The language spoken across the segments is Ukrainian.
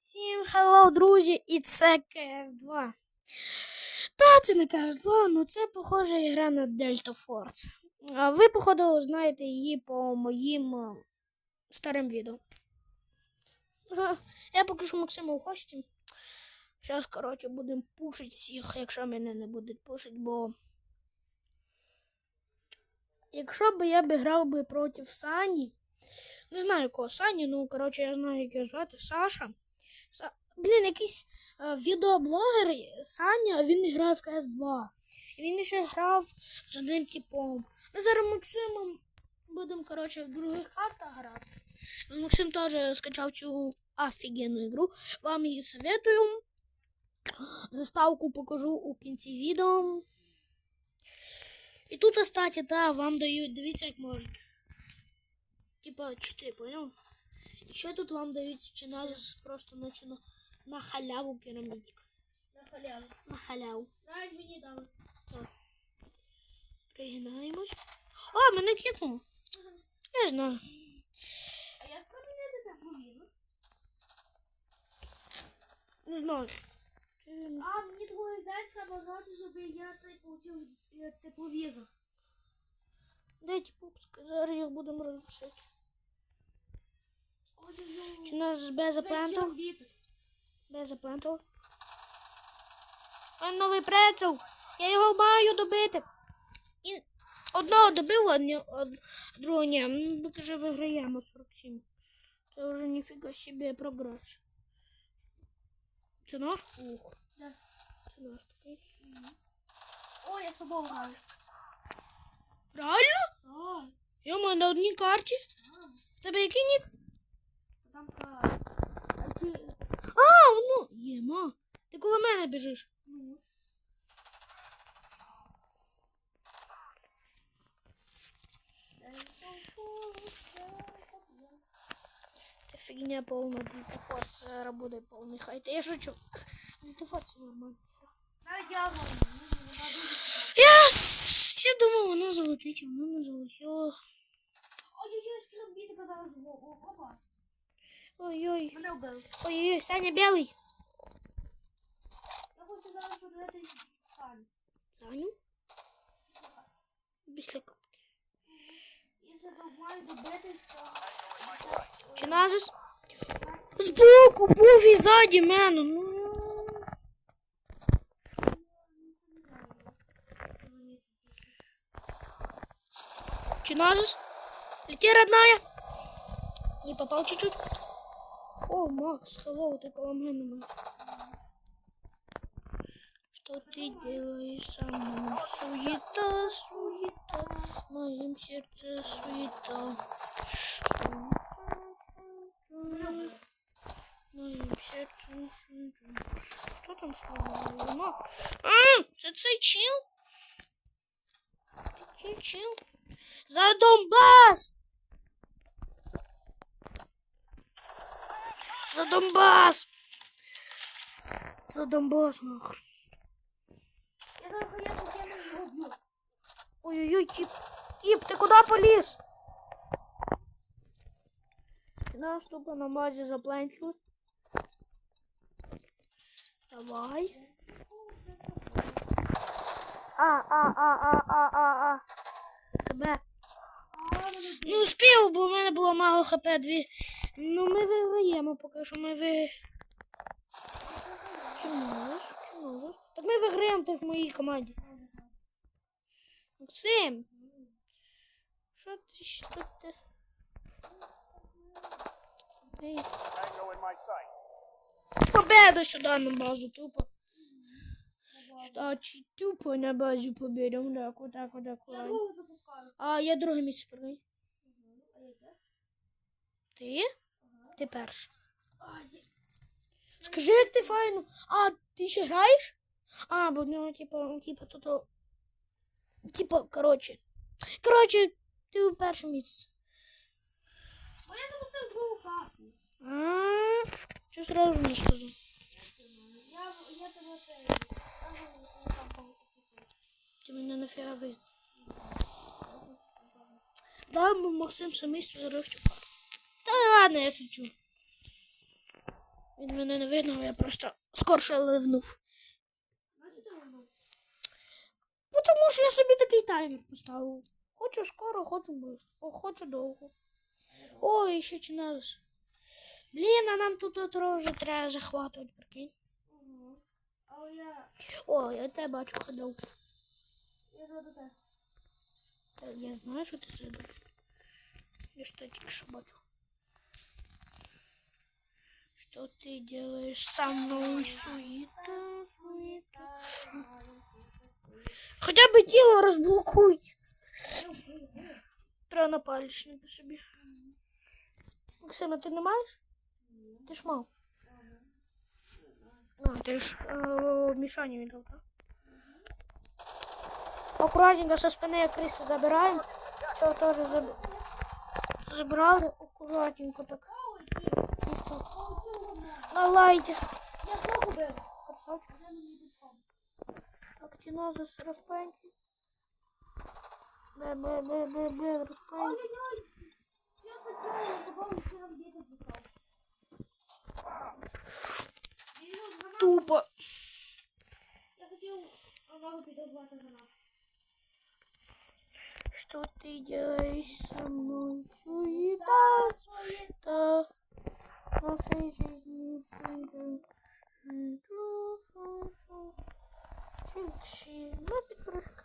Всім хеллоу, друзі, і це КС2. Та, це не КС2, але це, похоже, гра на Delta Force. А ви, походу, знаєте її по моїм е, старим відео. Я покажу Максиму в гості. Зараз, коротше, будемо пушити всіх, якщо мене не будуть пушити, бо. Якщо б я б грав би проти Сані, не знаю кого Сані, ну коротше, я знаю, як його звати Саша. Блін, якийсь е, відеоблогер Саня, він грає в CS2. І він ще грав з одним типом. Ми зараз Максимом будемо, коротше, в других картах грати. Максим теж скачав цю офігенну ігру. Вам її советую. Заставку покажу у кінці відео. І тут, кстати, да, вам дають, дивіться, як можна. Типа 4, понял? І ще тут вам дають чи просто наче на, халяву керамітик. На халяву. На халяву. Навіть мені дали. Пригинаємось. А, мене кикнуло. Я знаю. А як поміняти так повіну? Не знаю. А, мені твої дай треба знати, щоб я цей получив е, тепловізор. Дайте пупска, зараз їх будемо розрушити. Чи нас без заплентав? Без заплентав. Ой, новий прицел. Я його маю добити. І одного добив, а другого ні. Ну, Ми вже виграємо 47. Це вже ніфіга собі прогрес. Це наш? Ух. Да. Це наш такий. Ой, я з тобою граю. Реально? А, Йома, на одній карті. В тебе який нік? Там кар. Які... А, ну, єма. Ти коло мене біжиш. Ну. Це фігня повна дітофор. Зараз буде повний хайт. Я шучу. Дітофор це нормально. Я я думав, воно залетить, воно не залетіло. Ой-ой-ой, вітер зараз в опа. Ой-ой. Мене вбили. Ой-ой, Саня білий. Я хочу зараз подивитись Саню. Саню? Після капки. Якщо там маю добитись, то... Чи назис? Збоку, був і ззаді мене. Ну. Чи назис? Лети, родная. Не попал чуть-чуть. О, Макс, hello, ты коло. Макс. Что ты делаешь со мной? Суета, суета, в моем сердце суета. Моем сердце суета. Что там слово? Мак? А, це цей чил? Чил, чил. За Донбас! За Донбас! За Донбас, нахуй. Ой-ой-ой, тип, тип, ты куда полез? Нас тупо на базе заплантили. Давай. А, а, а, а, а, а, а. Тебе. Не успів, бо в мене було мало хп дві. Ну ми виграємо поки що ми ви. Чому? Чому? Так ми виграємо ти в моїй команді. Максим. Що ти що ти? Ей. Победа сюда на базу тупо. Кстати, тупо на базу победом. Так, вот так, вот так, Я другу запускаю. А я друге місце де? Ти? Ти перший. А. Скажи, як ти файно. А, ти ще граєш? А, бо в нього, типа, типа, то, то. Типа, коротше. Коротше, ти у першому місці. Бо я запустив другу карту. А, що сразу не сказав? Я, я тебе це... Ти мене нафіга ви. Да, Максим самий створив ладно, я шучу. Він мене не вигнав, я просто скорше ливнув. Ну, тому що я собі такий таймер поставив. Хочу скоро, хочу швидко, хочу довго. Ой, ще чи надо. Блін, а нам тут от вже треба захватувати, прикинь. О, я тебе бачу ходив. Я тебе. Я знаю, що ти зробив. Я що тільки що бачу. Что ты делаешь со мной, суета, суета? Хотя бы тіло розблокуй. Треба на палічники собі. Максима, ти не маєш? Ти ж мав. А, ти ж е, Мішані віддав, так? Аккуратненько со спини криси забираємо. Це теж заб... забрали. Аккуратненько так. Чисто. На лайте. Я кого бив? Красавчик. Я мені відпав. Так, ціна за 45. Бе, бе, бе, бе, бе, розпеньки. Ой-ой-ой! Я хотіла, я добавив, що нам діти писав. Тупо. Я хотів одного підозвати за нас. Что ты делаешь со мной? Суета, суета. В нашей жизни суета. Чик-чик. На підпрыжка.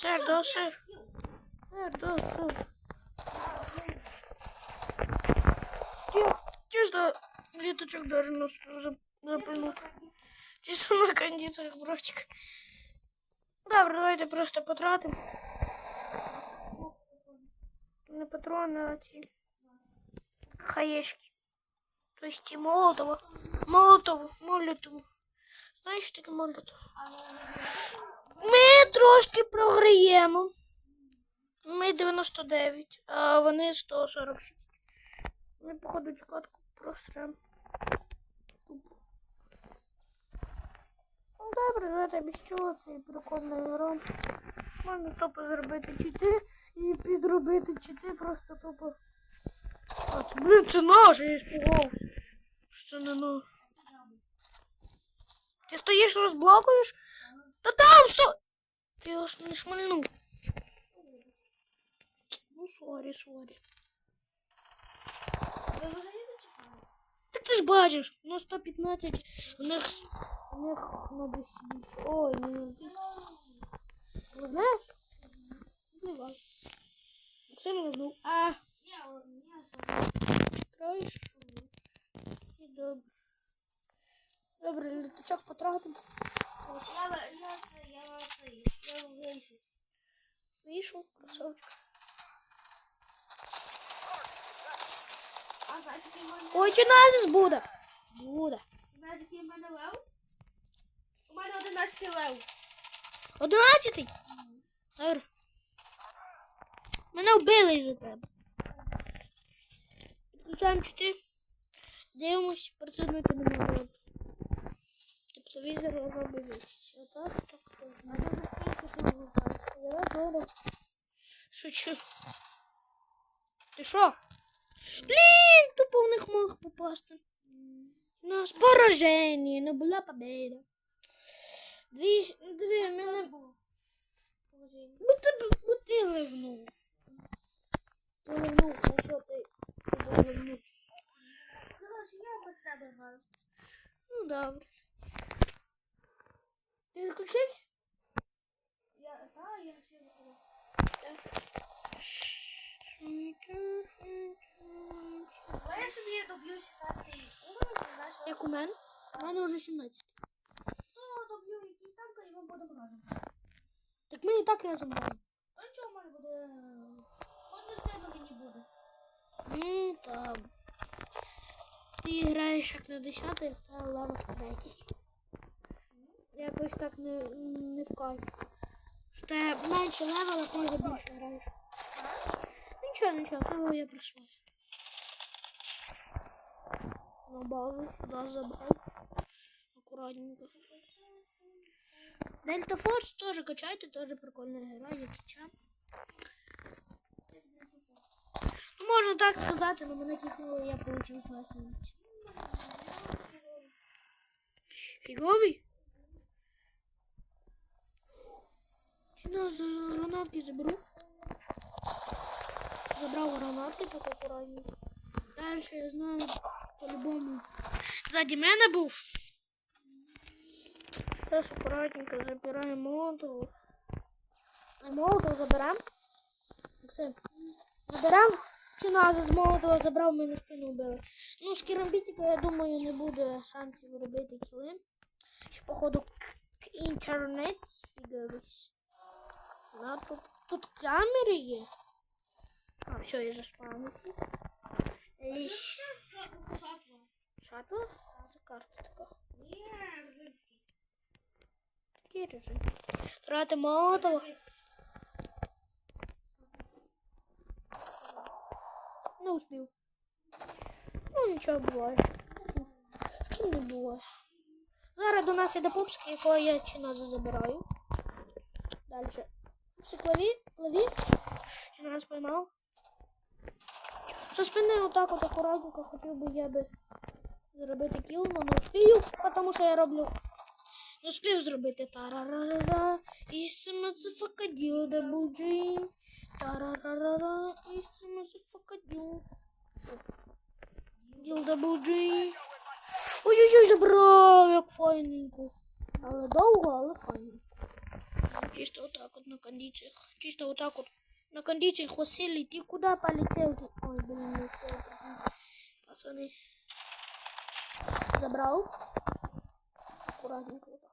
Сэр, да, сэр. Сэр, да, сэр. Тихо. Чисто леточек даже нас за- запрыгнуть. Чисто на кондициях, братик. Добре, давайте просто потратимо. Не патрони, а ці хаєшки. Тобто і молотово. Молотово, молотово. Знаєш, що таке молотово? Ми трошки програємо. Ми 99, а вони 146. Ми, походу, цю катку прострем. Ну, добре, давайте без цього це і прикольна. Можна тупо зробити чити і підробити чити просто тупо. Блін, це наш, я іспугався. Що це не наш? Ти стоїш розблокуєш? Та там сто... Ти його ж не шмальнув. Ну, сорі, сорі. Ви взагалі не чекали? Так ти ж бачиш, ну 115, в них, в них на 200 більше. Ой, не на 200. Ви знаєш? Не важно. Максим вернув. А, Я, я сам. краєш? Добре. Добре, літачок потратив. Я, я, я, я, я, вийшов. Вийшов, красавчик. Ой, чи назис буде? Буде. Знаєте, який в мене лев? У мене 11 лев. Одинадцятий? Добре. Мене вбили із-за тебе. Підключаємо чити. Дивимось, противника немає. Тобто візер робить вище. Так, так, так. А скільки ти вилупав? Я добре. Шучу. Ти що? Блін, тупо в них мог попасти. Ну, пораження, не була победа. Дві, дві, мене... Бо ти, бо ти ливнув. Ти ливнув, а що ти? Ти ливнув. Без тебе граю. Ну, добре. Ти відключився? Я, та, я ще не граю. А я собі доб'ю 16 уровень, Як у мене? У мене вже 17. то доб'ю якийсь танка і ми будемо разом. Так ми і так разом граємо. А нічого, в мене буде... От не тебе мені буде. Ну, там. Ти на 10, та лава третій. Якось так не, не в кайф. Те менше левела, ти його більше граєш. Нічого, нічого, того я просуваю. На базу сюди забрав. Аккуратненько. Дельта Форс тоже качайте, тоже прикольная игра, я качаю. Можна так сказати, але мене кикнуло, я получив класний Фіговий? Чи нас за гранатки заберу? Забрав гранатки, так акуратні. Далі я знаю, по-любому. Ззаді мене був. Зараз акуратненько забираємо молотову. А молотов заберемо? Максим, заберемо? Чи нас з молотова забрав, мене спину вбили. Ну, з керамбітика, я думаю, не буде шансів робити кіли. Походу, інтернет спігавись. Да, тут, тут камери є. А, все, я заспавнився. І Шатва. Шатла? Це карта така. Ні, вже. Такий режим. Трати молотова. Не успів. Ну, нічого буває. Не буває. До нас іде пупсик, якого я чи забираю. Далі. Пупсик лові, лові. Чи нас поймав. Со спини отак от акуратненько хотів би я би зробити кіл, але не успію, тому що я роблю не успів зробити тарарарара. І самозафакаділ да буджі. Тарарарара. І самозафакаділ. Діл да буджі. Ой-ой-ой, забрав, як файненько. Але довго, але файненько. Чисто отак от на кондиціях. Чисто отак от на кондиціях Василий, ти куди полетел? Ты? Ой, блин, не успел. Пацаны. Забрал. Аккуратненько вот так.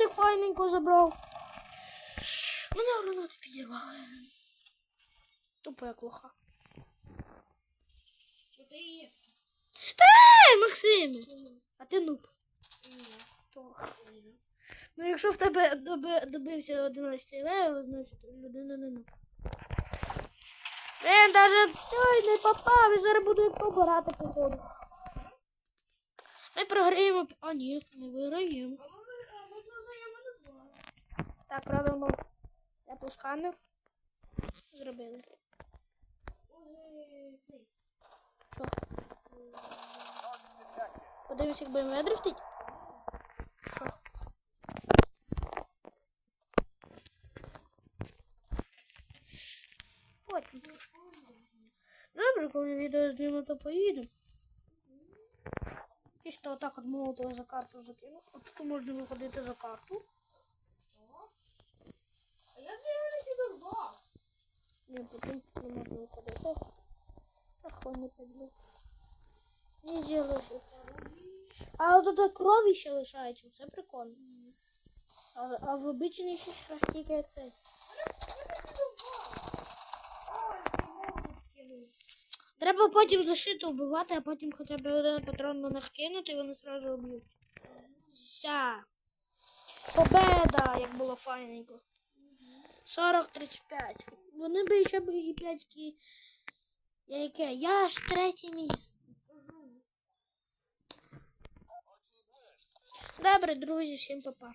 Як файненько забрав. Мене гранати підірвали. Тупо як лоха. Є? Та ей, Максиме! А ти нуб. Ну, якщо в тебе доби, добився 11 левел, значить людина не нуб. Він даже ой, не попав, і зараз буду побирати походу. Ми програємо. А ні, ми виграємо. А ми а ми програємо на два. Так, робимо Apple сканер. Зробили. Що? Подивись, як БМВ дрифтить. Добре, коли відео знімемо, то поїдемо. Чисто отак от молотого за карту закину. От тут можна виходити за карту. Я не підорвав? Ні, потім не можна виходити. Ах, вони підлюк. Не зробиш. А тут крові ще лишається, це прикольно. А, а в обичних іграх тільки це. Треба потім зашито вбивати, а потім хоча б один патрон на них кинути, і вони одразу уб'ють. Вся. Победа, як було файненько. 40-35. Вони би ще б і 5 кі. Я яке? Я аж третє місце. Добре, друзі, всім па-па.